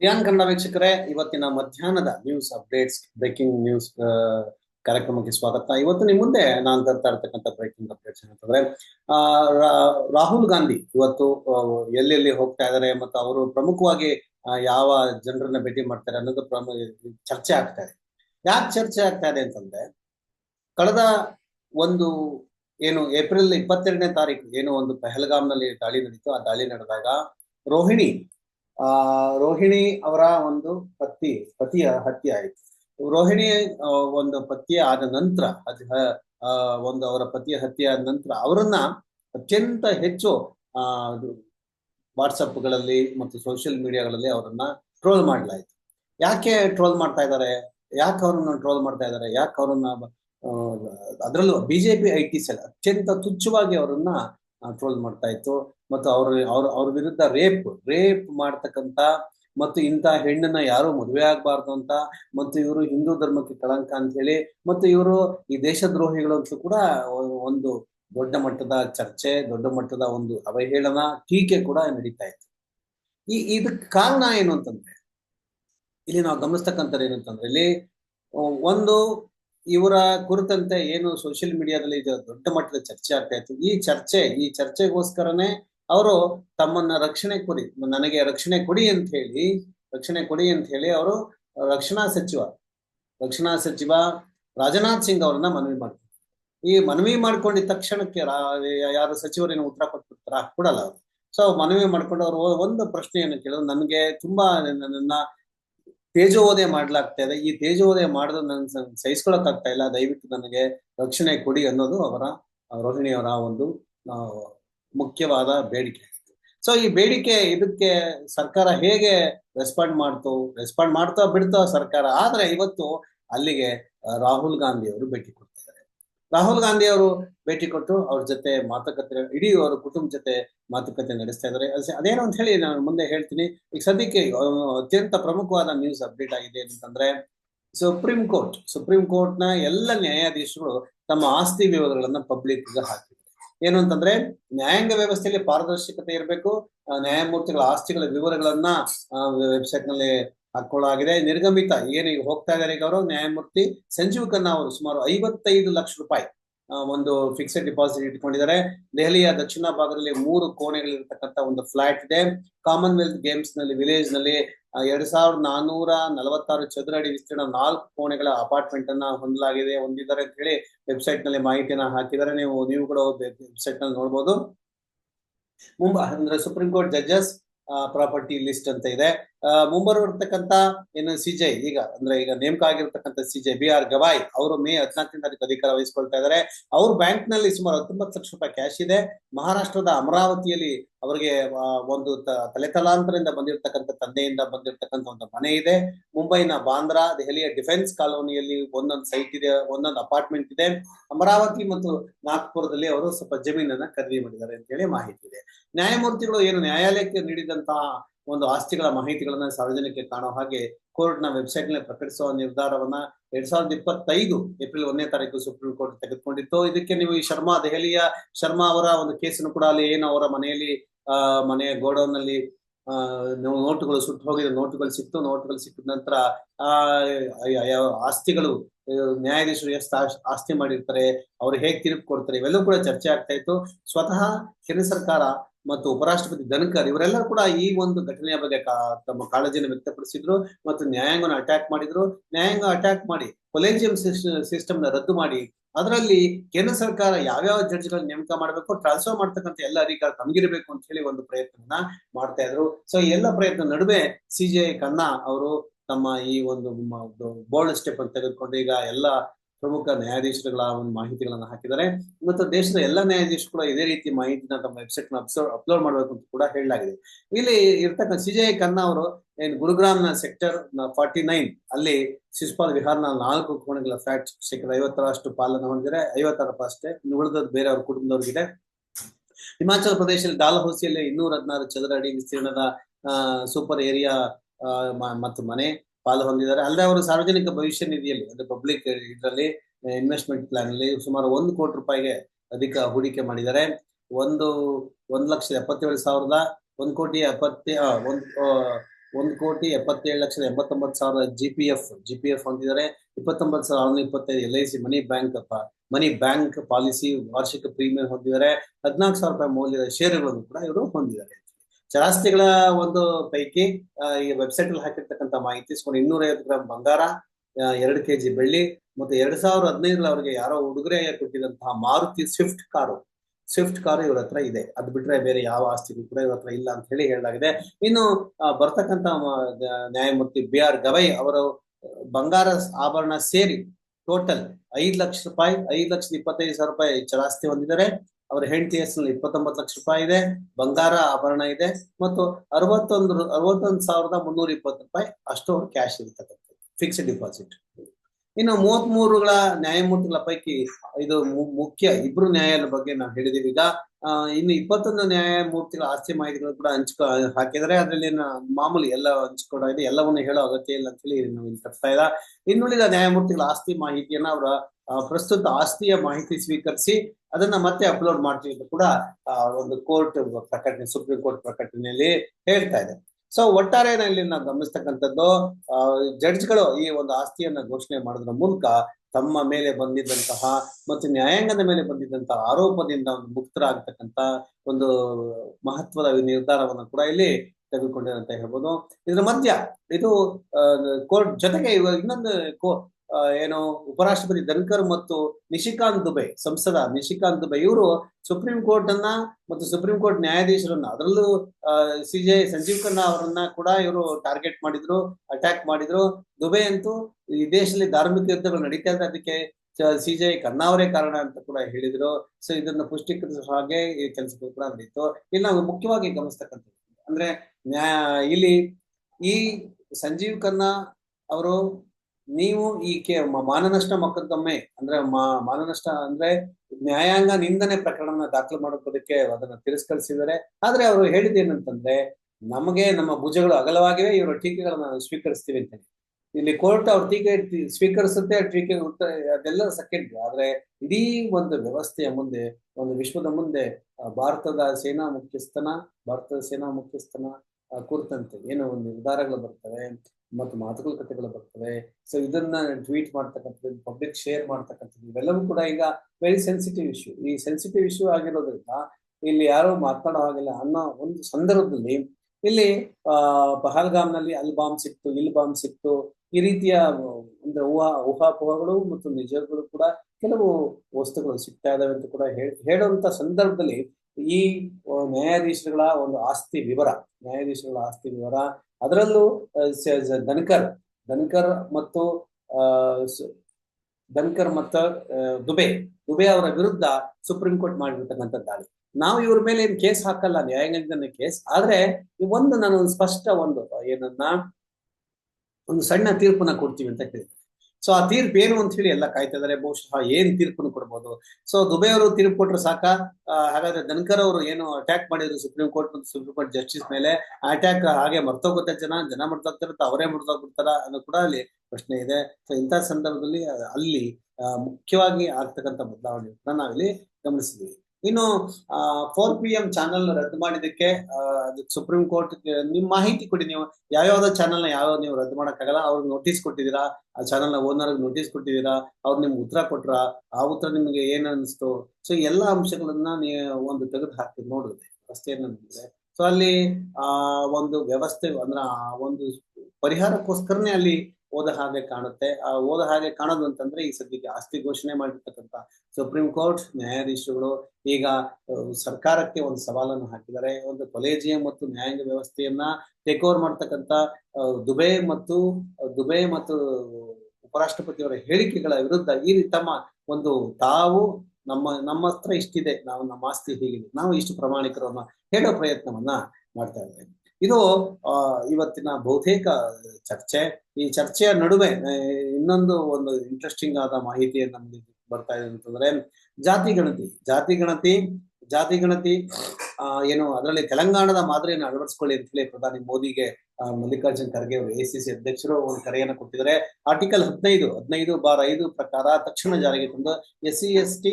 ಯಾನ್ ಕನ್ನಡ ವೀಕ್ಷಕರೇ ಇವತ್ತಿನ ಮಧ್ಯಾಹ್ನದ ನ್ಯೂಸ್ ಅಪ್ಡೇಟ್ಸ್ ಬ್ರೇಕಿಂಗ್ ನ್ಯೂಸ್ ಕಾರ್ಯಕ್ರಮಕ್ಕೆ ಸ್ವಾಗತ. ಇವತ್ತು ನಿಮ್ ಮುಂದೆ ನಾನು ತರ್ತಾ ಇರ್ತಕ್ಕಂಥ ಬ್ರೇಕಿಂಗ್ ಅಪ್ಡೇಟ್ಸ್ ಏನಂತಂದ್ರೆ ಆ, ರಾಹುಲ್ ಗಾಂಧಿ ಇವತ್ತು ಎಲ್ಲೆಲ್ಲಿ ಹೋಗ್ತಾ ಇದ್ದಾರೆ ಮತ್ತು ಅವರು ಪ್ರಮುಖವಾಗಿ ಯಾವ ಜನರನ್ನ ಭೇಟಿ ಮಾಡ್ತಾರೆ ಅನ್ನೋದು ಪ್ರಮುಖ ಚರ್ಚೆ ಆಗ್ತಾ ಇದೆ. ಯಾಕೆ ಚರ್ಚೆ ಆಗ್ತಾ ಇದೆ ಅಂತಂದ್ರೆ ಕಳೆದ ಒಂದು ಏನು ಏಪ್ರಿಲ್ ಇಪ್ಪತ್ತೆರಡನೇ ತಾರೀಕು ಏನು ಒಂದು ಪೆಹಲ್ಗಾಮ್ನಲ್ಲಿ ದಾಳಿ ನಡೀತು. ಆ ದಾಳಿ ನಡೆದಾಗ ರೋಹಿಣಿ ಆ, ರೋಹಿಣಿ ಅವರ ಒಂದು ಪತಿ, ಪತಿಯ ಹತ್ಯೆ ಆಯಿತು. ರೋಹಿಣಿ ಒಂದು ಪತಿಯ ಆದ ನಂತರ ಒಂದು ಅವರ ಪತಿಯ ಹತ್ಯೆ ಆದ ನಂತರ ಅವರನ್ನ ಅತ್ಯಂತ ಹೆಚ್ಚು, ಆ ವಾಟ್ಸಪ್ಗಳಲ್ಲಿ ಮತ್ತು ಸೋಷಿಯಲ್ ಮೀಡಿಯಾಗಳಲ್ಲಿ ಅವರನ್ನ ಟ್ರೋಲ್ ಮಾಡಲಾಯಿತು. ಯಾಕೆ ಟ್ರೋಲ್ ಮಾಡ್ತಾ ಇದ್ದಾರೆ? ಯಾಕೆ ಅವ್ರನ್ನ ಟ್ರೋಲ್ ಮಾಡ್ತಾ ಇದ್ದಾರೆ? ಯಾಕೆ ಅವ್ರನ್ನ ಅದರಲ್ಲೂ ಬಿಜೆಪಿ ಐ ಟಿ ಸೆಲ್ ಅತ್ಯಂತ ತುಚ್ಛವಾಗಿ ಅವರನ್ನ ಟ್ರೋಲ್ ಮಾಡ್ತಾ ಇತ್ತು. ಮತ್ತು ಅವ್ರ ಅವ್ರ ಅವ್ರ ವಿರುದ್ಧ ರೇಪ್ ರೇಪ್ ಮಾಡ್ತಕ್ಕಂತ ಮತ್ತು ಇಂಥ ಹೆಣ್ಣನ್ನ ಯಾರು ಮದುವೆ ಆಗ್ಬಾರ್ದು ಅಂತ ಮತ್ತು ಇವರು ಹಿಂದೂ ಧರ್ಮಕ್ಕೆ ಕಳಂಕ ಅಂತ ಹೇಳಿ ಮತ್ತು ಇವರು ಈ ದೇಶದ್ರೋಹಿಗಳು ಅಂತ ಕೂಡ ಒಂದು ದೊಡ್ಡ ಮಟ್ಟದ ಚರ್ಚೆ, ದೊಡ್ಡ ಮಟ್ಟದ ಒಂದು ಅವಹೇಳನ ಟೀಕೆ ಕೂಡ ನಡೀತಾ ಇತ್ತು. ಈ, ಇದಕ್ಕೆ ಕಾರಣ ಏನು ಅಂತಂದ್ರೆ, ಇಲ್ಲಿ ನಾವು ಗಮನಿಸ್ತಕ್ಕಂಥದ್ದು ಏನಂತಂದ್ರೆ ಇಲ್ಲಿ, ಒಂದು ಇವರ ಕುರಿತಂತೆ ಏನು ಸೋಷಿಯಲ್ ಮೀಡಿಯಾದಲ್ಲಿ ಇದು ದೊಡ್ಡ ಮಟ್ಟದ ಚರ್ಚೆ ಆಗ್ತಾ ಇತ್ತು. ಈ ಚರ್ಚೆ, ಈ ಚರ್ಚೆಗೋಸ್ಕರನೇ ಅವರು ತಮ್ಮನ್ನ ರಕ್ಷಣೆ ಕೊಡಿ, ನನಗೆ ರಕ್ಷಣೆ ಕೊಡಿ ಅಂತ ಹೇಳಿ, ರಕ್ಷಣೆ ಕೊಡಿ ಅಂತ ಹೇಳಿ ಅವರು ರಕ್ಷಣಾ ಸಚಿವ ರಕ್ಷಣಾ ಸಚಿವ ರಾಜನಾಥ್ ಸಿಂಗ್ ಅವರನ್ನ ಮನವಿ ಮಾಡ್ತಾರೆ. ಈ ಮನವಿ ಮಾಡ್ಕೊಂಡಿದ ತಕ್ಷಣಕ್ಕೆ ಯಾರು ಸಚಿವರೇನು ಉತ್ತರ ಕೊಟ್ಬಿಡ್ತಾರ? ಕೊಡಲ್ಲ ಅವರು. ಸೊ ಮನವಿ ಮಾಡ್ಕೊಂಡು ಅವರು ಒಂದು ಪ್ರಶ್ನೆಯನ್ನು ಕೇಳಿದ್ರು. ನನಗೆ ತುಂಬಾ ನನ್ನ ತೇಜೋವಧೆ ಮಾಡ್ಲಾಗ್ತಾ ಇದೆ. ಈ ತೇಜೋದಯ ಮಾಡಿದ್ರೆ ನನ್ಗೆ ಸಹಿಸ್ಕೊಳಕ್ ಆಗ್ತಾ ಇಲ್ಲ. ದಯವಿಟ್ಟು ನನಗೆ ರಕ್ಷಣೆ ಕೊಡಿ ಅನ್ನೋದು ಅವರ, ರೋಹಿಣಿಯವರ ಒಂದು ಮುಖ್ಯವಾದ ಬೇಡಿಕೆ. ಸೊ ಈ ಬೇಡಿಕೆ ಇದಕ್ಕೆ ಸರ್ಕಾರ ಹೇಗೆ ರೆಸ್ಪಾಂಡ್ ಮಾಡ್ತು? ರೆಸ್ಪಾಂಡ್ ಮಾಡ್ತಾ ಬಿಡ್ತಾ ಸರ್ಕಾರ. ಆದ್ರೆ ಇವತ್ತು ಅಲ್ಲಿಗೆ, ರಾಹುಲ್ ಗಾಂಧಿ ಅವರು ಭೇಟಿ ಕೊಡ್ತಾ ಇದ್ದಾರೆ. ರಾಹುಲ್ ಗಾಂಧಿ ಅವರು ಭೇಟಿ ಕೊಟ್ಟು ಅವ್ರ ಜೊತೆ ಮಾತುಕತೆ, ಇಡೀ ಅವರ ಕುಟುಂಬ ಜೊತೆ ಮಾತುಕತೆ ನಡೆಸ್ತಾ ಇದ್ದಾರೆ. ಅದೇನೋ ಅಂತ ಹೇಳಿ ನಾನು ಮುಂದೆ ಹೇಳ್ತೀನಿ. ಈಗ ಸದ್ಯಕ್ಕೆ ಅತ್ಯಂತ ಪ್ರಮುಖವಾದ ನ್ಯೂಸ್ ಅಪ್ಡೇಟ್ ಆಗಿದೆ ಅಂತಂದ್ರೆ ಸುಪ್ರೀಂ ಕೋರ್ಟ್ ಸುಪ್ರೀಂ ಕೋರ್ಟ್ನ ಎಲ್ಲ ನ್ಯಾಯಾಧೀಶರು ತಮ್ಮ ಆಸ್ತಿ ವಿವರಗಳನ್ನ ಪಬ್ಲಿಕ್ ಹಾಕಿದ್ದಾರೆ. ಏನು ಅಂತಂದ್ರೆ, ನ್ಯಾಯಾಂಗ ವ್ಯವಸ್ಥೆಯಲ್ಲಿ ಪಾರದರ್ಶಕತೆ ಇರಬೇಕು. ನ್ಯಾಯಮೂರ್ತಿಗಳ ಆಸ್ತಿಗಳ ವಿವರಗಳನ್ನ ವೆಬ್ಸೈಟ್ನಲ್ಲಿ ಹಾಕೊಳ್ಳಾಗಿದೆ ನಿರ್ಗಮಿತ. ಏನು ಈಗ ಹೋಗ್ತಾ ಇದ್ದಾರೆ ಈಗ ಅವರು? ನ್ಯಾಯಮೂರ್ತಿ ಸಂಜೀವ್ ಖನ್ನಾ ಅವರು ಸುಮಾರು ಐವತ್ತೈದು ಲಕ್ಷ ರೂಪಾಯಿ ಒಂದು ಫಿಕ್ಸೆಡ್ ಡಿಪಾಸಿಟ್ ಇಟ್ಕೊಂಡಿದ್ದಾರೆ. ದೆಹಲಿಯ ದಕ್ಷಿಣ ಭಾಗದಲ್ಲಿ ಮೂರು ಕೋಣೆಗಳಿರ್ತಕ್ಕಂಥ ಒಂದು ಫ್ಲಾಟ್ ಇದೆ. ಕಾಮನ್ವೆಲ್ತ್ ಗೇಮ್ಸ್ನಲ್ಲಿ ವಿಲೇಜ್ನಲ್ಲಿ ಎರಡ್ ಸಾವಿರದ ನಾನೂರ ನಲವತ್ತಾರು ಚದರ ಅಡಿ ವಿಸ್ತೀರ್ಣ ನಾಲ್ಕು ಕೋಣೆಗಳ ಅಪಾರ್ಟ್ಮೆಂಟ್ ಅನ್ನ ಹೊಂದಲಾಗಿದೆ ಹೊಂದಿದ್ದಾರೆ ಅಂತ ಹೇಳಿ ವೆಬ್ಸೈಟ್ನಲ್ಲಿ ಮಾಹಿತಿಯನ್ನ ಹಾಕಿದ್ದಾರೆ. ನೀವು ನೀವು ಕೂಡ ವೆಬ್ಸೈಟ್ನಲ್ಲಿ ನೋಡ್ಬೋದು. ಮುಂಬ, ಅಂದ್ರೆ Supreme Court judges property list ಅಂತ ಇದೆ. ಮುಂಬರುವರ್ತಕ್ಕಂತ ಏನು ಸಿಜೆ ಈಗ ಅಂದ್ರೆ ಈಗ ನೇಮಕ ಆಗಿರ್ತಕ್ಕಂಥ ಸಿಜೆ ಬಿ ಆರ್ ಗವಾಯ್ ಅವರು ಮೇ ಹದಿನಾಲ್ಕನೇ ತಾರೀಕು ಅಧಿಕಾರ ವಹಿಸಿಕೊಳ್ತಾ ಇದ್ದಾರೆ ಅವ್ರ ಬ್ಯಾಂಕ್ನಲ್ಲಿ ಸುಮಾರು ಹತ್ತೊಂಬತ್ತು ಲಕ್ಷ ರೂಪಾಯಿ ಕ್ಯಾಶ್ ಇದೆ. ಮಹಾರಾಷ್ಟ್ರದ ಅಮರಾವತಿಯಲ್ಲಿ ಅವರಿಗೆ ಒಂದು ತಲೆ ತಲೆತಲಾಂತರದಿಂದ ಬಂದಿರತಕ್ಕಂಥ ತಂದೆಯಿಂದ ಬಂದಿರತಕ್ಕಂಥ ಒಂದು ಮನೆ ಇದೆ. ಮುಂಬೈನ ಬಾಂದ್ರಾ ದೆಹಲಿಯ ಡಿಫೆನ್ಸ್ ಕಾಲೋನಿಯಲ್ಲಿ ಒಂದೊಂದು ಸೈಟ್ ಇದೆ, ಒಂದೊಂದು ಅಪಾರ್ಟ್ಮೆಂಟ್ ಇದೆ. ಅಮರಾವತಿ ಮತ್ತು ನಾಗ್ಪುರದಲ್ಲಿ ಅವರು ಸ್ವಲ್ಪ ಜಮೀನನ್ನ ಖರೀದಿ ಮಾಡಿದ್ದಾರೆ ಅಂತ ಹೇಳಿ ಮಾಹಿತಿ ಇದೆ. ನ್ಯಾಯಮೂರ್ತಿಗಳು ಏನು ನ್ಯಾಯಾಲಯಕ್ಕೆ ನೀಡಿದಂತಹ ಒಂದು ಆಸ್ತಿಗಳ ಮಾಹಿತಿಗಳನ್ನ ಸಾರ್ವಜನಿಕರಿಗೆ ಕಾಣೋ ಹಾಗೆ ಕೋರ್ಟ್ನ ವೆಬ್ಸೈಟ್ನಲ್ಲಿ ಪ್ರಕಟಿಸುವ ನಿರ್ಧಾರವನ್ನ ಎರಡ್ ಸಾವಿರದ ಇಪ್ಪತ್ತೈದು ಏಪ್ರಿಲ್ ಒಂದನೇ ತಾರೀಕು ಸುಪ್ರೀಂ ಕೋರ್ಟ್ ತೆಗೆದುಕೊಂಡಿತ್ತು. ಇದಕ್ಕೆ ನೀವು ಈ ಶರ್ಮಾ ದೆಹಲಿಯ ಶರ್ಮಾ ಅವರ ಒಂದು ಕೇಸನ್ನು ಕೂಡ ಅಲ್ಲಿ ಏನು ಅವರ ಮನೆಯಲ್ಲಿ, ಆ, ಮನೆಯ ಗೋಡೌನ್ನಲ್ಲಿ ನೋಟುಗಳು ಸುಟ್ಟು ಹೋಗಿದ ನೋಟುಗಳು ಸಿಕ್ತು. ನೋಟುಗಳು ಸಿಕ್ಕಿದ ನಂತರ, ಆ ಆಸ್ತಿಗಳು ನ್ಯಾಯಾಧೀಶರು ಎಷ್ಟು ಆಸ್ತಿ ಮಾಡಿರ್ತಾರೆ, ಅವ್ರು ಹೇಗೆ ತೀರ್ಪು ಕೊಡ್ತಾರೆ, ಇವೆಲ್ಲವೂ ಕೂಡ ಚರ್ಚೆ ಆಗ್ತಾ ಇತ್ತು. ಸ್ವತಃ ಕೇಂದ್ರ ಸರ್ಕಾರ ಮತ್ತು ಉಪರಾಷ್ಟ್ರಪತಿ ಧನ್ಕರ್ ಇವರೆಲ್ಲರೂ ಕೂಡ ಈ ಒಂದು ಘಟನೆಯ ಬಗ್ಗೆ ತಮ್ಮ ಕಾಳಜಿಯನ್ನು ವ್ಯಕ್ತಪಡಿಸಿದ್ರು ಮತ್ತು ನ್ಯಾಯಾಂಗನ ಅಟ್ಯಾಕ್ ಮಾಡಿದ್ರು. ನ್ಯಾಯಾಂಗ ಅಟ್ಯಾಕ್ ಮಾಡಿ ಕೊಲೆಜಿಯಂ ಸಿಸ್ಟಮ್ನ ರದ್ದು ಮಾಡಿ. ಅದರಲ್ಲಿ ಕೇಂದ್ರ ಸರ್ಕಾರ ಯಾವ್ಯಾವ ಜಡ್ಜ್ಗಳನ್ನ ನೇಮಕ ಮಾಡಬೇಕು ಟ್ರಾನ್ಸ್ಫರ್ ಮಾಡ್ತಕ್ಕಂಥ ಎಲ್ಲ ಅಧಿಕಾರ ತಮಗಿರಬೇಕು ಅಂತ ಹೇಳಿ ಒಂದು ಪ್ರಯತ್ನವನ್ನ ಮಾಡ್ತಾ ಇದ್ರು. ಸೊ ಈ ಎಲ್ಲ ಪ್ರಯತ್ನ ನಡುವೆ ಸಿ ಜೆ ಕನ್ನಾ ಅವರು ತಮ್ಮ ಈ ಒಂದು ಬೋಲ್ಡ್ ಸ್ಟೆಪ್ ಅನ್ನು ತೆಗೆದುಕೊಂಡು ಈಗ ಎಲ್ಲ ಪ್ರಮುಖ ನ್ಯಾಯಾಧೀಶರುಗಳ ಒಂದು ಮಾಹಿತಿಗಳನ್ನ ಹಾಕಿದ್ದಾರೆ. ಮತ್ತು ದೇಶದ ಎಲ್ಲ ನ್ಯಾಯಾಧೀಶರು ಕೂಡ ಇದೇ ರೀತಿ ಮಾಹಿತಿನ ತಮ್ಮ ವೆಬ್ಸೈಟ್ನ ಅಪ್ಲೋಡ್ ಮಾಡಬೇಕು ಅಂತ ಕೂಡ ಹೇಳಲಾಗಿದೆ. ಇಲ್ಲಿ ಇರ್ತಕ್ಕಂಥ ಸಿಜೆ ಖನ್ನಾ ಅವರು ಏನ್ ಗುರುಗ್ರಾಮ್ನ ಸೆಕ್ಟರ್ ಫಾರ್ಟಿ ನೈನ್ ಅಲ್ಲಿ ಶಿಶುಪಾಲ್ ವಿಹಾರ್ನ ನಾಲ್ಕು ಕೋಣೆಗಳ ಫ್ಲಾಟ್ ಶೇಕಡ ಐವತ್ತರಷ್ಟು ಪಾಲನ್ನು ಹೊಂದಿದೆ ಐವತ್ತರ ಅಷ್ಟೇ, ಇನ್ನು ಉಳಿದದ್ದು ಬೇರೆಯವ್ರ ಕುಟುಂಬದವ್ರಿಗಿದೆ. ಹಿಮಾಚಲ ಪ್ರದೇಶದಲ್ಲಿ ಡಾಲ್ಹೌಸಿಯಲ್ಲಿ ಇನ್ನೂರ ಹದಿನಾರು ಚದರ ಅಡಿ ವಿಸ್ತೀರ್ಣದ ಸೂಪರ್ ಏರಿಯಾ ಮತ್ತು ಮನೆ ಪಾಲು ಹೊಂದಿದ್ದಾರೆ. ಅಲ್ಲದೆ ಅವರು ಸಾರ್ವಜನಿಕ ಭವಿಷ್ಯ ನಿಧಿಯಲ್ಲಿ, ಅಂದ್ರೆ ಪಬ್ಲಿಕ್ ಇದರಲ್ಲಿ ಇನ್ವೆಸ್ಟ್ಮೆಂಟ್ ಪ್ಲಾನ್ ಅಲ್ಲಿ ಸುಮಾರು ಒಂದು ಕೋಟಿ ರೂಪಾಯಿಗೆ ಅಧಿಕ ಹೂಡಿಕೆ ಮಾಡಿದ್ದಾರೆ. ಒಂದು, ಒಂದ್ ಲಕ್ಷದ ಎಪ್ಪತ್ತೇಳು ಸಾವಿರದ ಒಂದ್ ಕೋಟಿ ಎಪ್ಪತ್ತೇ ಒಂದ್ ಒಂದು ಕೋಟಿ ಎಪ್ಪತ್ತೇಳು ಲಕ್ಷದ ಎಂಬತ್ತೊಂಬತ್ತು ಸಾವಿರ G P F G P F ಹೊಂದಿದ್ದಾರೆ. ಇಪ್ಪತ್ತೊಂಬತ್ತು ಸಾವಿರ ಆರುನೂರ ಇಪ್ಪತ್ತೈದು L I C money bank money bank policy ವಾರ್ಷಿಕ ಪ್ರೀಮಿಯಂ ಹೊಂದಿದ್ದಾರೆ. ಹದಿನಾಲ್ಕು ಸಾವಿರ ರೂಪಾಯಿ ಮೌಲ್ಯದ ಷೇರುಗಳನ್ನು ಕೂಡ ಇವರು ಹೊಂದಿದ್ದಾರೆ. ಚರಾಸ್ತಿಗಳ ಒಂದು ಪೈಕಿ ಈ ವೆಬ್ಸೈಟ್ ಅಲ್ಲಿ ಹಾಕಿರ್ತಕ್ಕಂಥ ಮಾಹಿತಿ ಸುಮಾರು ಇನ್ನೂರ ಐವತ್ತು ಗ್ರಾಮ್ ಬಂಗಾರ ಎರಡು ಕೆ ಕೆಜಿ ಬೆಳ್ಳಿ ಮತ್ತೆ ಎರಡ್ ಸಾವಿರದ ಹದಿನೈದರಲ್ಲಿ ಅವರಿಗೆ ಯಾರೋ ಉಡುಗೊರೆ ಕೊಟ್ಟಿದಂತಹ Maruti Swift car. Swift car ಇವ್ರ ಹತ್ರ ಇದೆ. ಅದು ಬಿಟ್ರೆ ಬೇರೆ ಯಾವ ಆಸ್ತಿಗಳು ಕೂಡ ಇವ್ರ ಹತ್ರ ಇಲ್ಲ ಅಂತ ಹೇಳಿ ಹೇಳಲಾಗಿದೆ. ಇನ್ನು ಬರ್ತಕ್ಕಂತ ನ್ಯಾಯಮೂರ್ತಿ ಬಿ ಆರ್ ಗವೈ ಅವರು, ಬಂಗಾರ ಆಭರಣ ಸೇರಿ ಟೋಟಲ್ ಐದು ಲಕ್ಷ ರೂಪಾಯಿ, ಐದು ಲಕ್ಷದ ಇಪ್ಪತ್ತೈದು ಸಾವಿರ ರೂಪಾಯಿ ಚರಾಸ್ತಿ ಹೊಂದಿದ್ದಾರೆ. ಅವರ ಹೆಂಡತಿ ಹೆಸರಲ್ಲಿ ಇಪ್ಪತ್ತೊಂಬತ್ತು ಲಕ್ಷ ರೂಪಾಯಿ ಇದೆ, ಬಂಗಾರ ಆಭರಣ ಇದೆ ಮತ್ತು ಅರವತ್ತೊಂದು ಅರವತ್ತೊಂದು ಸಾವಿರದ ಮುನ್ನೂರ ಇಪ್ಪತ್ತು ರೂಪಾಯಿ ಅಷ್ಟು ಕ್ಯಾಶ್ ಇರ್ತಕ್ಕಂಥದ್ದು ಫಿಕ್ಸ್ಡ್ ಡಿಪಾಸಿಟ್ ಇನ್ನು ಮೂವತ್ಮೂರುಗಳ ನ್ಯಾಯಮೂರ್ತಿಗಳ ಪೈಕಿ ಇದು ಮುಖ್ಯ ಇಬ್ರು ನ್ಯಾಯಾಲಯದ ಬಗ್ಗೆ ನಾವು ಹೇಳಿದೀವಿ. ಈಗ ಇನ್ನು ಇಪ್ಪತ್ತೊಂದು ನ್ಯಾಯಮೂರ್ತಿಗಳ ಆಸ್ತಿ ಮಾಹಿತಿಗಳು ಕೂಡ ಹಂಚ್ಕೊ, ಹಾಕಿದರೆ ಅದರಲ್ಲಿ ಮಾಮೂಲಿ ಎಲ್ಲ ಹಂಚ್ಕೊಡಾಗಿದೆ ಎಲ್ಲವನ್ನು ಹೇಳೋ ಅಗತ್ಯ ಇಲ್ಲ ಅಂತ ಹೇಳಿ ನಾವು ಇಲ್ಲಿ ತರ್ತಾ ಇಲ್ಲ ಇನ್ನುಳಿದ ನ್ಯಾಯಮೂರ್ತಿಗಳ ಆಸ್ತಿ ಮಾಹಿತಿಯನ್ನ ಅವರ ಪ್ರಸ್ತುತ ಆಸ್ತಿಯ ಮಾಹಿತಿ ಸ್ವೀಕರಿಸಿ ಅದನ್ನ ಮತ್ತೆ ಅಪ್ಲೋಡ್ ಮಾಡ್ತೀವಿ ಅಂತ ಕೂಡ ಒಂದು ಕೋರ್ಟ್ ಪ್ರಕಟಣೆ, ಸುಪ್ರೀಂ ಕೋರ್ಟ್ ಪ್ರಕಟಣೆಯಲ್ಲಿ ಹೇಳ್ತಾ ಇದೆ. ಸೊ ಒಟ್ಟಾರೆ ಇಲ್ಲಿ ನಾವು ಗಮನಿಸ್ತಕ್ಕಂಥದ್ದು ಜಡ್ಜ್ಗಳು ಈ ಒಂದು ಆಸ್ತಿಯನ್ನ ಘೋಷಣೆ ಮಾಡೋದ್ರ ಮೂಲಕ ತಮ್ಮ ಮೇಲೆ ಬಂದಿದ್ದಂತಹ ಮತ್ತು ನ್ಯಾಯಾಂಗದ ಮೇಲೆ ಬಂದಿದ್ದಂತಹ ಆರೋಪದಿಂದ ಮುಕ್ತರಾಗತಕ್ಕಂತ ಒಂದು ಮಹತ್ವದ ನಿರ್ಧಾರವನ್ನು ಕೂಡ ಇಲ್ಲಿ ತೆಗೆದುಕೊಂಡಿದೆ ಅಂತ ಹೇಳ್ಬೋದು. ಇದ್ರ ಮಧ್ಯ ಇದು ಕೋರ್ಟ್ ಜೊತೆಗೆ ಇವಾಗ ಇನ್ನೊಂದು ಏನು ಉಪರಾಷ್ಟ್ರಪತಿ ಧನ್ಕರ್ ಮತ್ತು ನಿಶಿಕಾಂತ್ ದುಬೆ, ಸಂಸದ ನಿಶಿಕಾಂತ್ ದುಬೆ, ಇವರು ಸುಪ್ರೀಂ ಕೋರ್ಟ್ ಅನ್ನ ಮತ್ತು ಸುಪ್ರೀಂ ಕೋರ್ಟ್ ನ್ಯಾಯಾಧೀಶರನ್ನ, ಅದರಲ್ಲೂ ಸಿಜೆ ಸಂಜೀವ್ ಖನ್ನಾ ಅವರನ್ನ ಕೂಡ ಇವರು ಟಾರ್ಗೆಟ್ ಮಾಡಿದ್ರು, ಅಟ್ಯಾಕ್ ಮಾಡಿದ್ರು. ದುಬೆ ಅಂತೂ ಈ ದೇಶದಲ್ಲಿ ಧಾರ್ಮಿಕ ಯುದ್ಧಗಳು ನಡೀತಾ ಇದೆ, ಅದಕ್ಕೆ ಸಿಜೆ ಖನ್ನಾ ಅವರೇ ಕಾರಣ ಅಂತ ಕೂಡ ಹೇಳಿದ್ರು. ಸೊ, ಇದನ್ನ ಪುಷ್ಟೀಕರಿಸುವ ಹಾಗೆ ಈ ಕೆಲಸಗಳು ಕೂಡ ನಡೀತು. ಇಲ್ಲಿ ನಾವು ಮುಖ್ಯವಾಗಿ ಗಮನಿಸ್ತಕ್ಕಂಥದ್ದು ಅಂದ್ರೆ ಇಲ್ಲಿ ಈ ಸಂಜೀವ್ ಖನ್ನಾ ಅವರು ನೀವು ಈ ಕೆ ಮಾನನಷ್ಟ ಮೊಕದ್ದಮೆ ಅಂದ್ರೆ ಮಾನನಷ್ಟ ಅಂದ್ರೆ ನ್ಯಾಯಾಂಗ ನಿಂದನೆ ಪ್ರಕರಣ ದಾಖಲು ಮಾಡೋದಕ್ಕೆ ಅದನ್ನ ತಿರಸ್ಕರಿಸಿದ್ದಾರೆ. ಆದ್ರೆ ಅವರು ಹೇಳಿದ್ದೇನಂತಂದ್ರೆ, ನಮಗೆ ನಮ್ಮ ಭುಜಗಳು ಅಗಲವಾಗಿವೆ, ಇವರ ಟೀಕೆಗಳನ್ನ ಸ್ವೀಕರಿಸ್ತೀವಿ ಅಂತ ಇಲ್ಲಿ ಕೋರ್ಟ್ ಅವ್ರ ಟೀಕೆ ಸ್ವೀಕರಿಸುತ್ತೆ, ಟೀಕೆ ಉತ್ತರ ಅದೆಲ್ಲ ಸೆಕೆಂಡ್ ಆದ್ರೆ ಇಡೀ ಒಂದು ವ್ಯವಸ್ಥೆಯ ಮುಂದೆ, ಒಂದು ವಿಶ್ವದ ಮುಂದೆ ಭಾರತದ ಸೇನಾ ಮುಖ್ಯಸ್ಥನ, ಭಾರತದ ಸೇನಾ ಮುಖ್ಯಸ್ಥನ ಕುರಿತಂತೆ ಏನೋ ಒಂದು ನಿರ್ಧಾರಗಳು ಬರ್ತವೆ. ಮತ್ತು ಮಾತುಕತೆಗಳು ಬರ್ತವೆ. ಸೊ ಇದನ್ನ ಟ್ವೀಟ್ ಮಾಡ್ತಕ್ಕಂಥದ್ದು ಪಬ್ಲಿಕ್ ಶೇರ್ ಮಾಡ್ತಕ್ಕಂಥದ್ದು, ಇವೆಲ್ಲವೂ ಕೂಡ ಈಗ ವೆರಿ ಸೆನ್ಸಿಟಿವ್ ಇಶ್ಯೂ ಈ ಸೆನ್ಸಿಟಿವ್ ಇಶ್ಯೂ ಆಗಿರೋದ್ರಿಂದ ಇಲ್ಲಿ ಯಾರು ಮಾತನಾಡೋ ಹಾಗಿಲ್ಲ ಅನ್ನೋ ಒಂದು ಸಂದರ್ಭದಲ್ಲಿ ಇಲ್ಲಿ ಪಹಲ್ಗಾಮ್ನಲ್ಲಿ ಅಲ್ಲಿ ಬಾಂಬ್ ಸಿಕ್ತು ಇಲ್ಲಿ ಬಾಂಬ್ ಸಿಕ್ತು, ಈ ರೀತಿಯ, ಅಂದ್ರೆ ಊಹಾ, ಊಹಾಪೋಹಗಳು ಮತ್ತು ನಿಜಗಳು ಕೂಡ ಕೆಲವು ವಸ್ತುಗಳು ಸಿಗ್ತಾ ಇದಾವೆ ಅಂತ ಕೂಡ ಹೇಳಿ, ಹೇಳುವಂತ ಸಂದರ್ಭದಲ್ಲಿ ಈ ನ್ಯಾಯಾಧೀಶಗಳ ಒಂದು ಆಸ್ತಿ ವಿವರ ನ್ಯಾಯಾಧೀಶಗಳ ಆಸ್ತಿ ವಿವರ ಅದರಲ್ಲೂ ಧನ್ಕರ್ ಧನ್ಕರ್ ಮತ್ತು ಧನ್ಕರ್ ಮತ್ತು ದುಬೆ ದುಬೆ ಅವರ ವಿರುದ್ಧ ಸುಪ್ರೀಂ ಕೋರ್ಟ್ ಮಾಡಿರ್ತಕ್ಕಂಥ ದಾಳಿ ನಾವು ಇವ್ರ ಮೇಲೆ ಏನ್ ಕೇಸ್ ಹಾಕಲ್ಲ ನ್ಯಾಯಾಂಗದ ಕೇಸ್, ಆದ್ರೆ ಒಂದು ನಾನು ಒಂದು ಸ್ಪಷ್ಟ ಒಂದು, ಏನನ್ನ, ಒಂದು ಸಣ್ಣ ತೀರ್ಪನ್ನ ಕೊಡ್ತೀವಿ ಅಂತ ಹೇಳಿದ್ರು ಸೊ ಆ ತೀರ್ಪು ಏನು ಅಂತ ಹೇಳಿ ಎಲ್ಲ ಕಾಯ್ತಾ ಇದಾರೆ ಬಹುಶಃ ಏನ್ ತೀರ್ಪನ್ನು ಕೊಡ್ಬೋದು? ಸೊ ದುಬೆ ಅವರು ತೀರ್ಪು ಕೊಟ್ರೆ ಸಾಕ. ಹಾಗಾದ್ರೆ ಧನ್ಕರ್ ಅವರು ಏನು ಅಟ್ಯಾಕ್ ಮಾಡಿದ್ರು ಸುಪ್ರೀಂ ಕೋರ್ಟ್ ಮತ್ತು ಸುಪ್ರೀಂ ಕೋರ್ಟ್ ಜಸ್ಟಿಸ್ ಮೇಲೆ. ಅಟ್ಯಾಕ್ ಹಾಗೆ ಮರ್ತೋಗುತ್ತೆ ಜನ ಜನ ಮರ್ತೋಗ್ತಾರೆ ಅವರೇ ಮರ್ತೋಗ್ಬಿಡ್ತಾರ ಅನ್ನೋ ಕೂಡ ಅಲ್ಲಿ ಪ್ರಶ್ನೆ ಇದೆ. ಸೊ ಇಂಥ ಸಂದರ್ಭದಲ್ಲಿ ಅಲ್ಲಿ ಮುಖ್ಯವಾಗಿ ಆಗ್ತಕ್ಕಂಥ ಬದಲಾವಣೆ ನಾವಿಲ್ಲಿ ಗಮನಿಸಿದ್ವಿ ಇನ್ನು ಫೋರ್ ಪಿ ಎಂ ಚಾನಲ್ ರದ್ದು ಮಾಡಿದಕ್ಕೆ ಸುಪ್ರೀಂ ಕೋರ್ಟ್ ನಿಮ್ ಮಾಹಿತಿ ಕೊಡಿ ನೀವು. ಯಾವ್ಯಾವ ಚಾನೆಲ್ನ ಯಾವ ನೀವು ರದ್ದು ಮಾಡಕ್ಕಾಗಲ್ಲ. ಅವ್ರಿಗೆ ನೋಟಿಸ್ ಕೊಟ್ಟಿದ್ದೀರಾ. ಆ ಚಾನಲ್ನ ಓನರ್ ನೋಟಿಸ್ ಕೊಟ್ಟಿದ್ದೀರಾ. ಅವ್ರು ನಿಮ್ಗೆ ಉತ್ತರ ಕೊಟ್ರ? ಆ ಉತ್ತರ ನಿಮ್ಗೆ ಏನ್ ಅನಿಸ್ತು? ಸೊ ಎಲ್ಲಾ ಅಂಶಗಳನ್ನ ನೀವು ಒಂದು ತೆಗೆದು ಹಾಕಿ ನೋಡಿದ್ರೆ ಅಷ್ಟೇ ನಮ್ಗೆ ಸೊ ಅಲ್ಲಿ, ಆ, ಒಂದು ವ್ಯವಸ್ಥೆ ಅಂದ್ರೆ ಒಂದು ಪರಿಹಾರಕ್ಕೋಸ್ಕರನೇ ಅಲ್ಲಿ ಓದ ಹಾಗೆ ಕಾಣುತ್ತೆ. ಆ ಓದ ಹಾಗೆ ಕಾಣೋದು ಅಂತಂದ್ರೆ ಈ ಸದ್ಯಕ್ಕೆ ಆಸ್ತಿ ಘೋಷಣೆ ಮಾಡಿರ್ತಕ್ಕಂಥ ಸುಪ್ರೀಂ ಕೋರ್ಟ್, ನ್ಯಾಯಾಧೀಶರುಗಳು ಈಗ ಸರ್ಕಾರಕ್ಕೆ ಒಂದು ಸವಾಲನ್ನು ಹಾಕಿದ್ದಾರೆ. ಒಂದು ಕೊಲೇಜಿಯಂ ಮತ್ತು ನ್ಯಾಯಾಂಗ ವ್ಯವಸ್ಥೆಯನ್ನ ಟೇಕ್ ಓವರ್ ಮಾಡ್ತಕ್ಕಂಥ ದುಬೈ ಮತ್ತು ದುಬೈ ಮತ್ತು ಉಪರಾಷ್ಟ್ರಪತಿಯವರ ಹೇಳಿಕೆಗಳ ವಿರುದ್ಧ ಈ ರೀತಿ ತಮ್ಮ ಒಂದು ತಾವು ನಮ್ಮ ನಮ್ಮ ಹತ್ರ ಇಷ್ಟಿದೆ. ನಾವು ನಮ್ಮ ಆಸ್ತಿ ಹೀಗಿದೆ. ನಾವು ಇಷ್ಟು ಪ್ರಮಾಣಿಕರನ್ನ ಹೇಳೋ ಪ್ರಯತ್ನವನ್ನ ಮಾಡ್ತಾ ಇದ್ದೇವೆ. ಇದು ಇವತ್ತಿನ ಬಹುತೇಕ ಚರ್ಚೆ. ಈ ಚರ್ಚೆಯ ನಡುವೆ ಇನ್ನೊಂದು ಒಂದು ಇಂಟ್ರೆಸ್ಟಿಂಗ್ ಆದ ಮಾಹಿತಿ ನಮ್ಗೆ ಬರ್ತಾ ಇದೆ ಅಂತಂದ್ರೆ, ಜಾತಿ ಗಣತಿ. ಜಾತಿ ಗಣತಿ ಜಾತಿ ಗಣತಿ ಏನು, ಅದರಲ್ಲಿ ತೆಲಂಗಾಣದ ಮಾದರಿಯನ್ನು ಅಳವಡಿಸ್ಕೊಳ್ಳಿ ಅಂತ ಪ್ರಧಾನಿ ಮೋದಿಗೆ ಮಲ್ಲಿಕಾರ್ಜುನ್ ಖರ್ಗೆ ಅವರು ಎಸಿಸಿ ಅಧ್ಯಕ್ಷರು ಒಂದು ಕರೆಯನ್ನು ಕೊಟ್ಟಿದ್ದಾರೆ. ಆರ್ಟಿಕಲ್ ಹದಿನೈದು ಹದಿನೈದು ಬಾರ್ ಐದು ಪ್ರಕಾರ ತಕ್ಷಣ ಜಾರಿಗೆ ತಂದು S C S T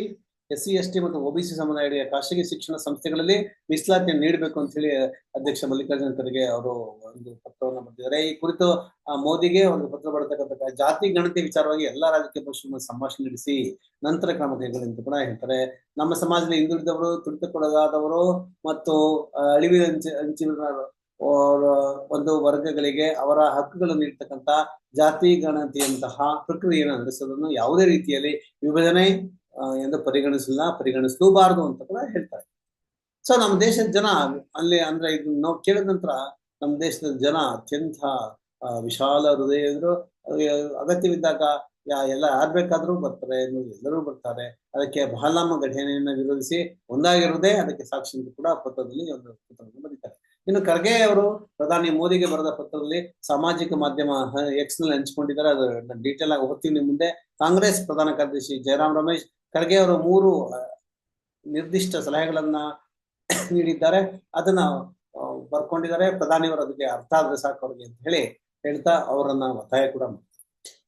S C S T ಮತ್ತು ಒಬಿಸಿ ಸಮುದಾಯಗಳಿಗೆ ಖಾಸಗಿ ಶಿಕ್ಷಣ ಸಂಸ್ಥೆಗಳಲ್ಲಿ ಮೀಸಲಾತಿಯನ್ನು ನೀಡಬೇಕು ಅಂತ ಹೇಳಿ ಅಧ್ಯಕ್ಷ ಮಲ್ಲಿಕಾರ್ಜುನ ಖರ್ಗೆ ಅವರು ಒಂದು ಪತ್ರವನ್ನು ಬರೆದಿದ್ದಾರೆ. ಈ ಕುರಿತು ಮೋದಿಗೆ ಒಂದು ಪತ್ರ ಬರತಕ್ಕಂಥ ಜಾತಿ ಗಣತಿ ವಿಚಾರವಾಗಿ ಎಲ್ಲಾ ರಾಜಕೀಯ ಪಕ್ಷಗಳ ಸಂಭಾಷಣೆ ನಡೆಸಿ ನಂತರ ಕ್ರಮ ಕೈಗೊಳ್ಳಿ ಅಂತ ಕೂಡ ಹೇಳ್ತಾರೆ. ನಮ್ಮ ಸಮಾಜದಲ್ಲಿ ಹಿಂದುಳಿದವರು, ತುಳಿತಕ್ಕೊಳಗಾದವರು ಮತ್ತು ಅಳಿವಿನ ಒಂದು ವರ್ಗಗಳಿಗೆ ಅವರ ಹಕ್ಕುಗಳನ್ನು ನೀಡ್ತಕ್ಕಂತ ಜಾತಿ ಗಣತಿಯಂತಹ ಪ್ರಕ್ರಿಯೆಯನ್ನು ನಡೆಸೋದನ್ನು ಯಾವುದೇ ರೀತಿಯಲ್ಲಿ ವಿಭಜನೆ ಎಂದು ಪರಿಗಣಿಸಲ್ಲ, ಪರಿಗಣಿಸಲೂಬಾರದು ಅಂತ ಕೂಡ ಹೇಳ್ತಾರೆ. ಸೊ ನಮ್ಮ ದೇಶದ ಜನ ಅಲ್ಲಿ ಅಂದ್ರೆ ಇದು ನಾವು ಕೇಳಿದ ನಂತರ ನಮ್ಮ ದೇಶದ ಜನ ಅತ್ಯಂತ ವಿಶಾಲ ವಿಶಾಲ ಇದ್ರು ಅಗತ್ಯವಿದ್ದಾಗ ಯಾ, ಎಲ್ಲ ಯಾರು ಬೇಕಾದ್ರೂ ಬರ್ತಾರೆ ಎಲ್ಲರೂ ಬರ್ತಾರೆ. ಅದಕ್ಕೆ ಬಹಲಾಮ ಘಟನೆಯನ್ನ ವಿರೋಧಿಸಿ ಒಂದಾಗಿರುವುದೇ ಅದಕ್ಕೆ ಸಾಕ್ಷಿ ಕೂಡ ಪತ್ರದಲ್ಲಿ ಒಂದು ಇನ್ನು ಖರ್ಗೆ ಅವರು ಪ್ರಧಾನಿ ಮೋದಿಗೆ ಬರೆದ ಪತ್ರದಲ್ಲಿ ಸಾಮಾಜಿಕ ಮಾಧ್ಯಮ ಎಕ್ಸ್ನಲ್ಲಿ ಹಂಚಿಕೊಂಡಿದ್ದಾರೆ. ಅದು ಡೀಟೇಲ್ ಆಗಿ ಓದ್ತೀನಿ ನಿಮ್ ಮುಂದೆ. ಕಾಂಗ್ರೆಸ್ ಪ್ರಧಾನ ಕಾರ್ಯದರ್ಶಿ ಜಯರಾಮ್ ರಮೇಶ್, ಖರ್ಗೆ ಅವರು ಮೂರು ನಿರ್ದಿಷ್ಟ ಸಲಹೆಗಳನ್ನ ನೀಡಿದ್ದಾರೆ. ಅದನ್ನ ಬರ್ಕೊಂಡಿದ್ದಾರೆ. ಬರ್ಕೊಂಡಿದ್ದಾರೆ ಪ್ರಧಾನಿಯವರು ಅದಕ್ಕೆ ಅರ್ಥ ಆದ್ರೆ ಸಾಕು ಅವ್ರಿಗೆ ಅಂತ ಹೇಳಿ ಹೇಳ್ತಾ ಅವರನ್ನ ಒತ್ತಾಯ ಕೂಡ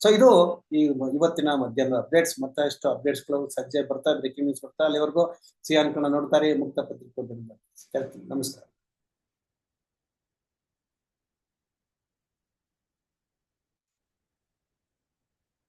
ಸೊ ಇದು ಈ ಇವತ್ತಿನ ಮಧ್ಯಾಹ್ನದ ಅಪ್ಡೇಟ್ಸ್ ಮತ್ತಷ್ಟು ಅಪ್ಡೇಟ್ಸ್ಗಳು ಸಜ್ಜೆ ಬರ್ತಾ ಬ್ರೇಕಿಂಗ್ ನ್ಯೂಸ್ ಬರ್ತಾ ಅಲ್ಲಿವರೆಗೂ ಸಿಯಾನ್ ಕಣ ನೋಡ್ತಾರೆ. ಮುಕ್ತ ಪತ್ರಿಕೋದ್ಯಮ ನಮಸ್ಕಾರ.